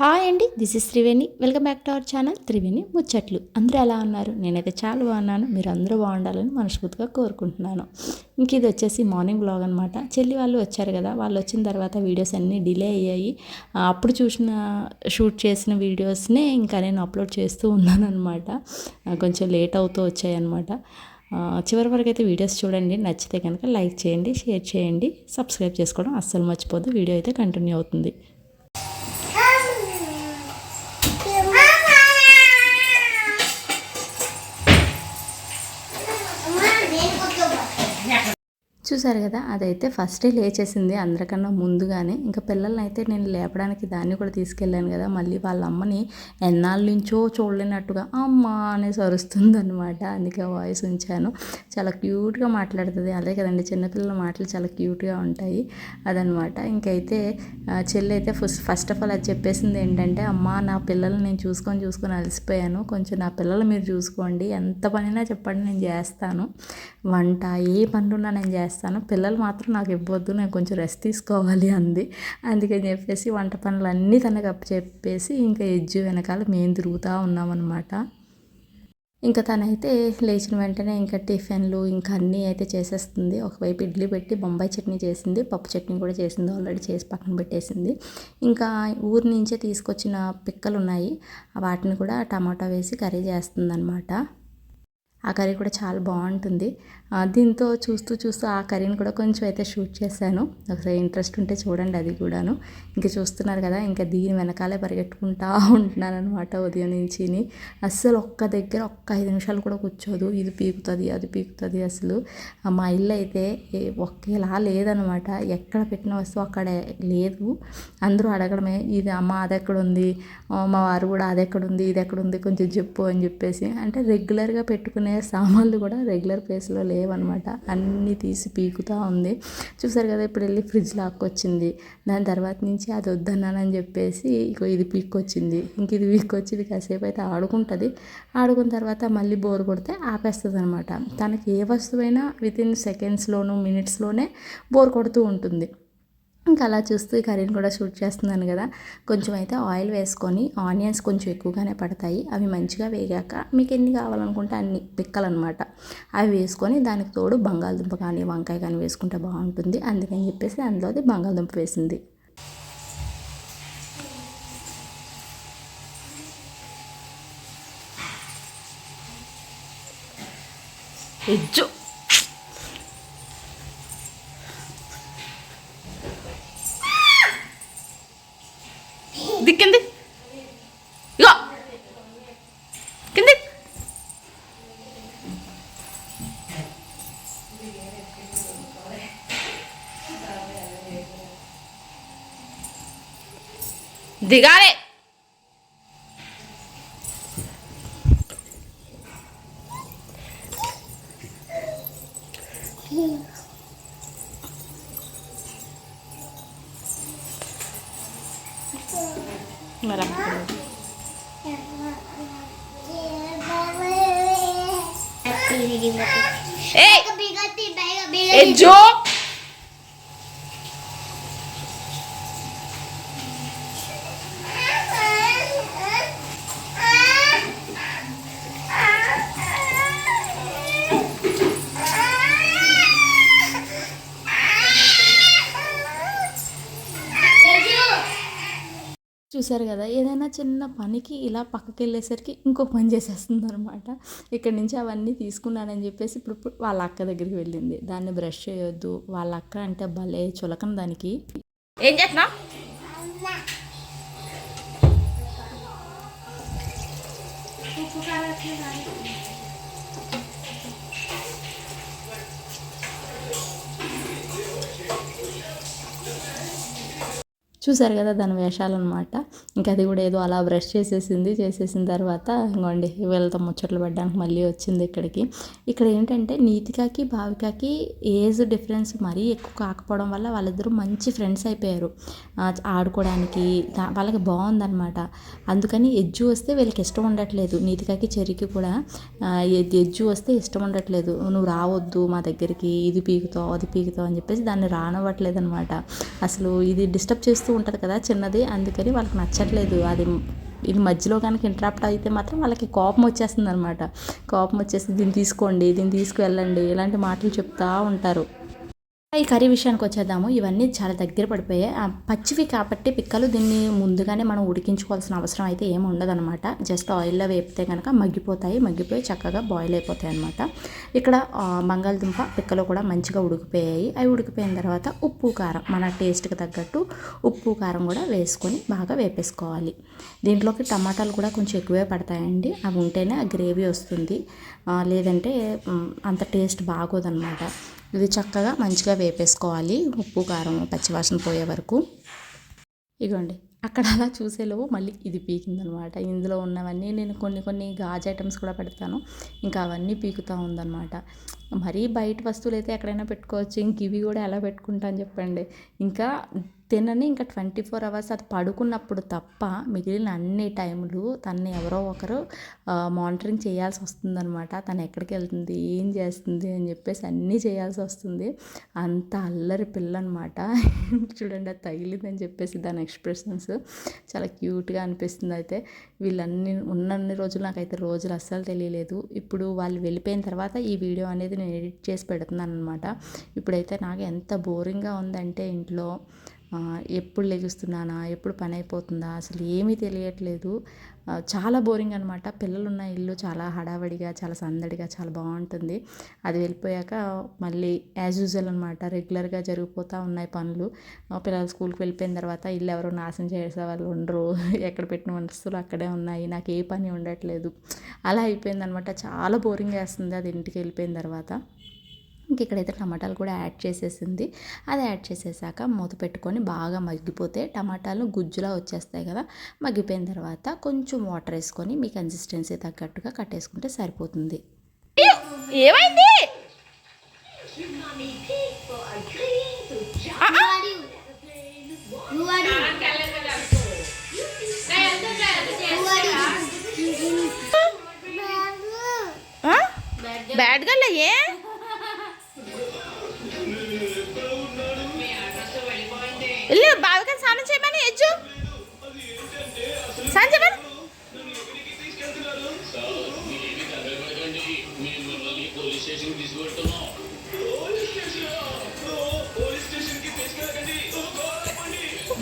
Hi అండి this is Triveni. Welcome back to our channel Triveni ముచ్చట్లు. అందరూ ఎలా ఉన్నారు? నేనైతే చాలా బాగున్నాను. మీరు అందరూ బాగుండాలని మనస్ఫూర్తిగా కోరుకుంటున్నాను. ఇంక ఇది వచ్చేసి మార్నింగ్ బ్లాగ్ అనమాట చెల్లి వాళ్ళు వచ్చారు కదా వాళ్ళు వచ్చిన తర్వాత వీడియోస్ అన్నీ డిలే అయ్యాయి. అప్పుడు చూసిన షూట్ చేసిన వీడియోస్నే ఇంకా నేను అప్లోడ్ చేస్తూ ఉన్నాను అనమాట కొంచెం లేట్ అవుతూ వచ్చాయి అనమాట చివరి వరకు అయితే వీడియోస్ చూడండి. నచ్చితే కనుక లైక్ చేయండి షేర్ చేయండి. సబ్స్క్రైబ్ చేసుకోవడం అస్సలు మర్చిపోద్దు వీడియో అయితే కంటిన్యూ అవుతుంది. చూసారు కదా అదైతే ఫస్టే లేచేసింది అందరికన్నా ముందుగానే. ఇంకా పిల్లల్ని అయితే నేను లేపడానికి దాన్ని కూడా తీసుకెళ్ళాను కదా మళ్ళీ వాళ్ళ అమ్మని ఎన్నాళ్ళ నుంచో చూడలేనట్టుగా అమ్మ అనేసి అరుస్తుంది అనమాట అందుకే వాయిస్ ఉంచాను. చాలా క్యూట్గా మాట్లాడుతుంది. అదే కదండి చిన్నపిల్లల మాటలు చాలా క్యూట్గా ఉంటాయి అదనమాట ఇంకైతే ఆ, చెల్లి అయితే ఫస్ట్ ఫస్ట్ ఆఫ్ ఆల్ అది చెప్పేసింది ఏంటంటే అమ్మ నా పిల్లల్ని నేను చూసుకొని చూసుకొని అలసిపోయాను. కొంచెం నా పిల్లలు మీరు చూసుకోండి. ఎంత పనైనా చెప్పండి నేను చేస్తాను. వంట ఏ పనులున్నా నేను చేస్తాను. పిల్లలు మాత్రం నాకు ఇవ్వద్దు నేను కొంచెం రెస్ట్ తీసుకోవాలి అంది. అందుకని చెప్పేసి వంట పనులన్నీ తనకు అప్పు చెప్పేసి ఇంకా ఎజ్జు వెనకాల మేము తిరుగుతూ ఉన్నామన్నమాట. ఇంకా తనైతే లేచిన వెంటనే ఇంకా టిఫిన్లు ఇంకా అన్నీ అయితే చేసేస్తుంది. ఒకవైపు ఇడ్లీ పెట్టి బొంబాయి చట్నీ చేసింది పప్పు చట్నీ కూడా చేసింది ఆల్రెడీ చేసి పక్కన పెట్టేసింది. ఇంకా ఊరి నుంచే తీసుకొచ్చిన పిక్కలు ఉన్నాయి. వాటిని కూడా టమాటా వేసి కర్రీ చేస్తుంది అనమాట ఆ కర్రీ కూడా చాలా బాగుంటుంది. దీంతో చూస్తూ చూస్తూ ఆ కర్రీని కూడా కొంచెం అయితే షూట్ చేశాను. ఒకసారి ఇంట్రెస్ట్ ఉంటే చూడండి అది కూడాను. ఇంకా చూస్తున్నారు కదా ఇంకా దీని వెనకాలే పరిగెట్టుకుంటా ఉంటున్నాను అనమాట ఉదయం నుంచి అస్సలు ఒక్క దగ్గర ఒక్క ఐదు నిమిషాలు కూడా కూర్చోదు. ఇది పీకుతుంది అది పీకుతుంది అసలు. మా ఇల్లు అయితే ఒకేలా లేదనమాట ఎక్కడ పెట్టిన వస్తువు అక్కడ లేదు. అందరూ అడగడమే ఇది అమ్మ అది ఎక్కడ ఉంది? మా వారు కూడా అది ఎక్కడ ఉంది ఇది ఎక్కడ ఉంది కొంచెం చెప్పు అని చెప్పేసి. అంటే రెగ్యులర్గా పెట్టుకునే సామాన్లు కూడా రెగ్యులర్ ప్లేస్లో అనమాట అన్నీ తీసి పీకుతూ ఉంది. చూసారు కదా ఇప్పుడు వెళ్ళి ఫ్రిడ్జ్ లాక్కొచ్చింది. దాని తర్వాత నుంచి అది వద్దన్నానని చెప్పేసి ఇక ఇది పీక్కొచ్చింది. ఇంక ఇది పీక్కొచ్చింది కాసేపు అయితే ఆడుకుంటుంది. ఆడుకున్న తర్వాత మళ్ళీ బోర్ కొడితే ఆపేస్తుంది అనమాట తనకి ఏ వస్తువైనా విత్ ఇన్ మినిట్స్లోనే బోర్ కొడుతూ ఉంటుంది. ఇంకా అలా చూస్తూ కర్రీని కూడా షూట్ చేస్తున్నాను కదా. కొంచెం అయితే ఆయిల్ వేసుకొని ఆనియన్స్ కొంచెం ఎక్కువగానే పడతాయి. అవి మంచిగా వేగాక మీకు ఎన్ని కావాలనుకుంటే అన్ని పిక్కలన్నమాట అవి వేసుకొని దానికి తోడు బంగాళదుంప కానీ వంకాయ కానీ వేసుకుంటే బాగుంటుంది. అందుకని చెప్పేసి అందులో అది బంగాళదుంప వేసింది. ఎజ్జు! దిగాలే మరి ఏ జో చూసారు కదా ఏదైనా చిన్న పనికి ఇలా పక్కకి వెళ్ళేసరికి ఇంకో పని చేసేస్తుంది అనమాట ఇక్కడి నుంచి అవన్నీ తీసుకున్నానని చెప్పేసి ఇప్పుడు ఇప్పుడు వాళ్ళ అక్క దగ్గరికి వెళ్ళింది. దాన్ని బ్రష్ చేయొద్దు వాళ్ళ అక్క అంటే భలే చులకన దానికి. ఏం చేస్తున్నా చూసారు కదా దాని వేషాలు అనమాట ఇంకా అది కూడా ఏదో అలా బ్రష్ చేసేసింది. చేసేసిన తర్వాత ఇంకోండి వీళ్ళతో ముచ్చట్లు పడ్డానికి మళ్ళీ వచ్చింది ఇక్కడికి. ఇక్కడ ఏంటంటే నీతికాకి భావికాకి ఏజ్ డిఫరెన్స్ మరీ ఎక్కువ కాకపోవడం వల్ల వాళ్ళిద్దరూ మంచి ఫ్రెండ్స్ అయిపోయారు. ఆడుకోవడానికి వాళ్ళకి బాగుందన్నమాట. అందుకని ఎజ్జు వస్తే వీళ్ళకి ఇష్టం ఉండట్లేదు. నీతికాకి చెరికి కూడా ఎజ్జు వస్తే ఇష్టం ఉండట్లేదు. నువ్వు రావద్దు మా దగ్గరికి ఇది పీకుతావు అది పీకుతావు అని చెప్పేసి దాన్ని రానవ్వట్లేదు అనమాట అసలు ఇది డిస్టర్బ్ చేస్తూ ఉంటుంది కదా చిన్నది అందుకని వాళ్ళకి నచ్చట్లేదు. అది ఇది మధ్యలో కనుక ఇంటరాప్ట్ అయితే మాత్రం వాళ్ళకి కోపం వచ్చేస్తుంది అనమాట కోపం వచ్చేసి దీన్ని తీసుకోండి దీన్ని తీసుకువెళ్ళండి ఇలాంటి మాటలు చెప్తా ఉంటారు. ఈ కర్రీ విషయానికి వచ్చేద్దాము. ఇవన్నీ చాలా దగ్గర పడిపోయాయి. పచ్చివి కాబట్టి పిక్కలు దీన్ని ముందుగానే మనం ఉడికించుకోవాల్సిన అవసరం అయితే ఏమి ఉండదన్నమాట. జస్ట్ ఆయిల్లో వేపితే కనుక మగ్గిపోతాయి. మగ్గిపోయి చక్కగా బాయిల్ అయిపోతాయి అనమాట ఇక్కడ బంగాళదుంప పిక్కలు కూడా మంచిగా ఉడికిపోయాయి. అవి ఉడికిపోయిన తర్వాత ఉప్పు కారం మన టేస్ట్కి తగ్గట్టు ఉప్పు కారం కూడా వేసుకొని బాగా వేపేసుకోవాలి. దీంట్లోకి టమాటాలు కూడా కొంచెం ఎక్కువే పడతాయండి. అవి ఉంటేనే ఆ గ్రేవీ వస్తుంది. లేదంటే అంత టేస్ట్ బాగోదన్నమాట. ఇది చక్కగా మంచిగా వేపేసుకోవాలి. ఉప్పు కారం పచ్చివాసన పోయే వరకు. ఇగోండి. అక్కడ అలా చూసేలోపు మళ్ళీ ఇది పీకిందనమాట. ఇందులో ఉన్నవన్నీ నేను కొన్ని కొన్ని గాజు ఐటమ్స్ కూడా పెడతాను. ఇంకా అవన్నీ పీకుతూ ఉందన్నమాట మరీ బయట వస్తువులు అయితే ఎక్కడైనా పెట్టుకోవచ్చు. ఇంక ఇవి కూడా ఎలా పెట్టుకుంటా అని చెప్పండి. ఇంకా తినని ఇంకా ట్వంటీ ఫోర్ అవర్స్ అది పడుకున్నప్పుడు తప్ప మిగిలిన అన్ని టైంలు తనని ఎవరో ఒకరు మానిటరింగ్ చేయాల్సి వస్తుందనమాట తను ఎక్కడికి వెళ్తుంది ఏం చేస్తుంది అని చెప్పేసి అన్నీ చేయాల్సి వస్తుంది. అంత అల్లరి పిల్ల అనమాట చూడండి అది తగిలిందని చెప్పేసి దాని ఎక్స్ప్రెషన్స్ చాలా క్యూట్గా అనిపిస్తుంది అయితే. వీళ్ళన్ని ఉన్నన్ని రోజులు నాకైతే రోజులు అస్సలు తెలియలేదు. ఇప్పుడు వాళ్ళు వెళ్ళిపోయిన తర్వాత ఈ వీడియో అనేది నేను ఎడిట్ చేసి పెడుతున్నాను అనమాట ఇప్పుడైతే నాకు ఎంత బోరింగ్గా ఉందంటే ఇంట్లో ఎప్పుడు లెగుస్తున్నానా? ఎప్పుడు పని అయిపోతుందా అసలు ఏమీ తెలియట్లేదు. చాలా బోరింగ్ అనమాట పిల్లలున్న ఇల్లు చాలా హడావడిగా చాలా సందడిగా చాలా బాగుంటుంది. అది వెళ్ళిపోయాక మళ్ళీ యాజ్ యూజువల్ అనమాట రెగ్యులర్గా జరిగిపోతూ ఉన్నాయి పనులు. పిల్లలు స్కూల్కి వెళ్ళిపోయిన తర్వాత ఇల్లు ఎవరో నాశనం చేసే వాళ్ళు ఉండరు. ఎక్కడ పెట్టిన వస్తువులు అక్కడే ఉన్నాయి. నాకు ఏ పని ఉండట్లేదు. అలా అయిపోయింది అనమాట చాలా బోరింగ్ వేస్తుంది అది ఇంటికి వెళ్ళిపోయిన తర్వాత. ఇంక ఇక్కడైతే టమాటాలు కూడా యాడ్ చేసేసింది. అది యాడ్ చేసేసాక మూత పెట్టుకొని బాగా మగ్గిపోతే టమాటాలు గుజ్జులా వచ్చేస్తాయి కదా. మగ్గిపోయిన తర్వాత కొంచెం వాటర్ వేసుకొని మీ కన్సిస్టెన్సీ తగ్గట్టుగా కట్టేసుకుంటే సరిపోతుంది. ఏమైంది? బ్యాడ్ అయ్యే? వెళ్ళు బావిగా స్నానం చేయమని ఎజ్జు స్నానం చేయమని?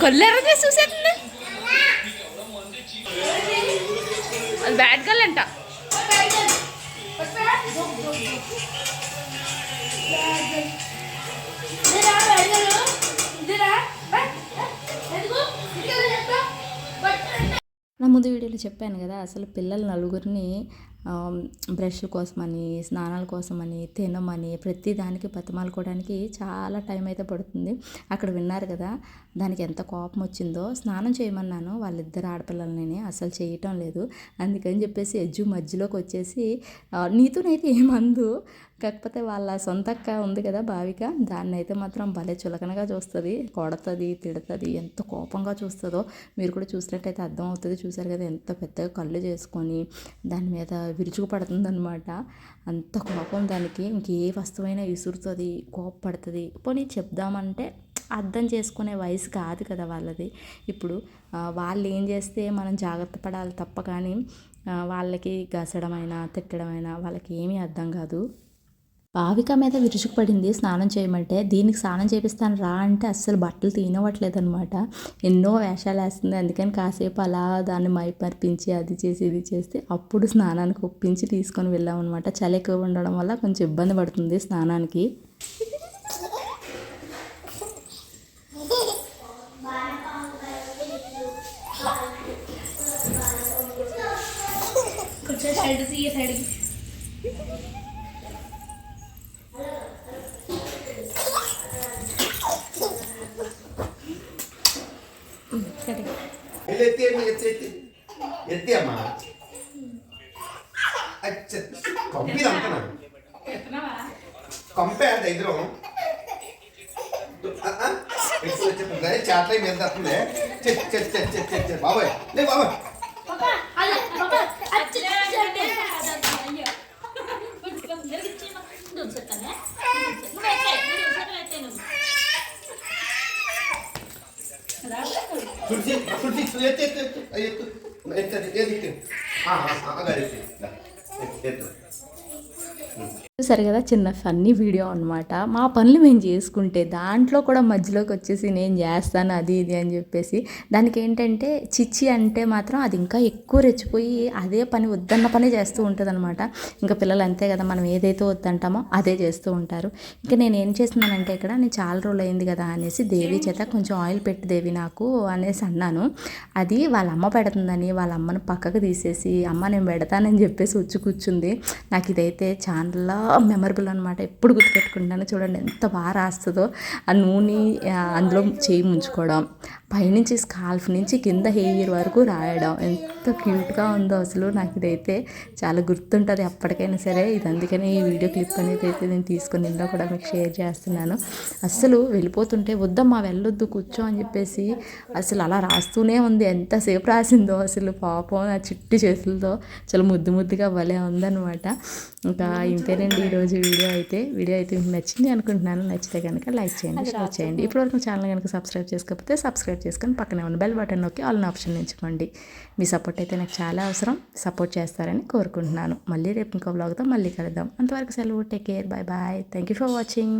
కొల్లెర్ర చూసేది ముందు వీడియోలో చెప్పాను కదా అసలు పిల్లలు నలుగురిని బ్రష్ కోసమని స్నానాల కోసమని తినమని ప్రతి దానికి బతిమాలుకోవడానికి చాలా టైం అయితే పడుతుంది. అక్కడ విన్నారు కదా దానికి ఎంత కోపం వచ్చిందో స్నానం చేయమన్నాను వాళ్ళిద్దరు ఆడపిల్లలని అసలు చేయటం లేదు. అందుకని చెప్పేసి ఎజ్జు మధ్యలోకి వచ్చేసి నీతోనైతే ఏమందు కాకపోతే వాళ్ళ సొంత అక్క ఉంది కదా భావిక దాన్ని అయితే మాత్రం భలే చులకనగా చూస్తుంది కొడుతుంది తిడుతుంది ఎంత కోపంగా చూస్తుందో. మీరు కూడా చూసినట్టయితే అర్థం అవుతుంది చూసారు కదా ఎంత పెద్దగా కళ్ళు చేసుకొని దాని మీద విరుచుకుపడుతుందనమాట అంత కోపం దానికి. ఇంకే వస్తువైనా విసురుతుంది కోపపడుతుంది. పోనీ చెప్దామంటే అర్థం చేసుకునే వయసు కాదు కదా వాళ్ళది. ఇప్పుడు వాళ్ళు ఏం చేస్తే మనం జాగ్రత్త పడాలి తప్ప కానీ వాళ్ళకి గసడమైనా తిట్టడమైనా వాళ్ళకి ఏమీ అర్థం కాదు. భావిక మీద విరుచుకుపడింది స్నానం చేయమంటే దీనికి స్నానం చేపిస్తాను రా అంటే అస్సలు బట్టలు తీనవట్లేదు అనమాట ఎన్నో వేషాలు వేస్తుంది. అందుకని కాసేపు అలా దాన్ని మైపర్పించి అది చేసి ఇది చేస్తే అప్పుడు స్నానానికి ఒప్పించి తీసుకొని వెళ్ళాం అనమాట చలి ఎక్కువ ఉండడం వల్ల కొంచెం ఇబ్బంది పడుతుంది స్నానానికి. సైడ్ సరే. ఎత్తి ఎత్తి ఎత్తి. అమ్మా కంపిది అంతనా కంపే దగ్గర చాట్లే మీద బాబాయ్. లే బాబాయ్. అచ్చ తులసి తులసి ఎత్తు ఎత్తు ఎత్తు ఎత్తు ఎత్తు ఎత్తు ఏది ఎత్తు చూసారు కదా చిన్న ఫన్నీ వీడియో అనమాట మా పనులు మేము చేసుకుంటే దాంట్లో కూడా మధ్యలోకి వచ్చేసి నేను చేస్తాను అది ఇది అని చెప్పేసి. దానికి ఏంటంటే చిచ్చి అంటే మాత్రం అది ఇంకా ఎక్కువ రెచ్చిపోయి అదే పని వద్దన్న పని చేస్తూ ఉంటుంది అనమాట ఇంకా పిల్లలు అంతే కదా మనం ఏదైతే వద్దంటామో అదే చేస్తూ ఉంటారు. ఇంకా నేను ఏం చేస్తున్నానంటే ఇక్కడ నేను చాలా రోజులు అయింది కదా అనేసి దేవి చేత కొంచెం ఆయిల్ పెట్టి దేవి నాకు అనేసి అన్నాను. అది వాళ్ళ అమ్మ పెడుతుందని వాళ్ళ అమ్మను పక్కకు తీసేసి అమ్మ నేను పెడతానని చెప్పేసి వచ్చి కూర్చుంది. నాకు ఇదైతే చాలా మెమరబుల్ అనమాట ఎప్పుడు గుర్తుపెట్టుకుంటాను చూడండి ఎంత బాగా రాస్తుందో. ఆ నూనె అందులో చేయి ముంచుకోవడం పైనుంచి స్కాల్ఫ్ నుంచి కింద హెయిర్ వరకు రాయడం. ఎంత క్యూట్గా ఉందో అసలు నాకు ఇదైతే చాలా గుర్తుంటుంది ఎప్పటికైనా సరే. ఇది అందుకనే ఈ వీడియో క్లిప్ అనేది అయితే నేను తీసుకొని ఇందులో కూడా మీకు షేర్ చేస్తున్నాను. అస్సలు వెళ్ళిపోతుంటే వద్దమ్మా వెళ్ళొద్దు కూర్చో అని చెప్పేసి అసలు అలా రాస్తూనే ఉంది. ఎంతసేపు రాసిందో అసలు పాపం ఆ చిట్టి చేతులతో. చాలా ముద్దు ముద్దుగా భలే ఉందన్నమాట. ఇంకా ఇంతేనండి ఈరోజు వీడియో అయితే. వీడియో అయితే మీకు నచ్చింది అనుకుంటున్నాను. నచ్చితే కనుక లైక్ చేయండి షేర్ చేయండి. ఇప్పటివరకు ఛానల్ కనుక సబ్స్క్రైబ్ చేసుకోకపోతే సబ్స్క్రైబ్ చేసుకొని పక్కనే ఉన్న బెల్ బటన్ నొక్కి ఆల్ ఆప్షన్ ఎంచుకోండి. మీ సపోర్ట్ అయితే నాకు చాలా అవసరం. సపోర్ట్ చేస్తారని కోరుకుంటున్నాను. మళ్ళీ రేపు ఇంకో బ్లాగ్తో మళ్ళీ కలుద్దాం. అంతవరకు సెలవు. Take care bye bye thank you for watching